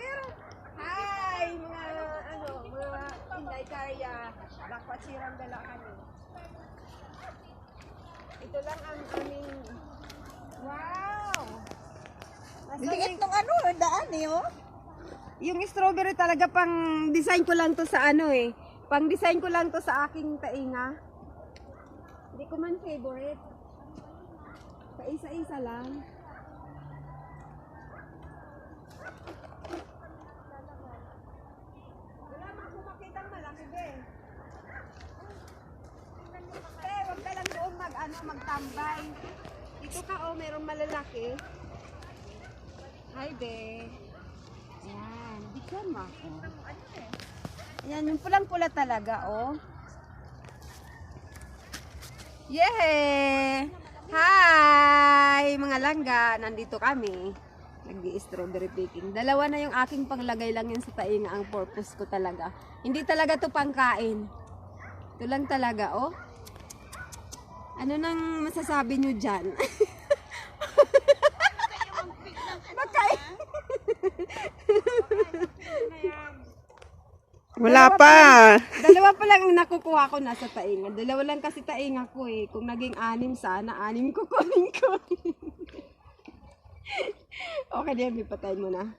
pero, hi, mga, ano, mga Inday Kaya, Lakwatsirang dala kami. Ito lang ang aming, wow! Nasa Liit nung ano, daan eh, oh. yung strawberry talaga pang design ko lang to sa ano eh. Pang design ko lang to sa aking tainga. Hindi ko man favorite. Sa isa-isa lang. Wala man akong makitang malaki be. Eh, wag ka lang doon mag, ano, magtambay. Dito ka oh, merong malalaki. Hi, be. Ayan, bigyan mo ako. Ayan, yung pulang-pula talaga, oh. Yay! Hi! Mga langga, nandito kami. Nag-strawberry picking. Dalawa na yung aking panglagay lang yun sa tainga ang purpose ko talaga. Hindi talaga to pangkain. Ito lang talaga, oh. Ano nang masasabi nyo dyan? Makain. Wala Dalawa pa. Dalawa pa lang ang nakukuha ko nasa tainga. Dalawa lang kasi tainga ko eh. Kung naging anim sana, anim kukunin ko. okay na may patay mo na.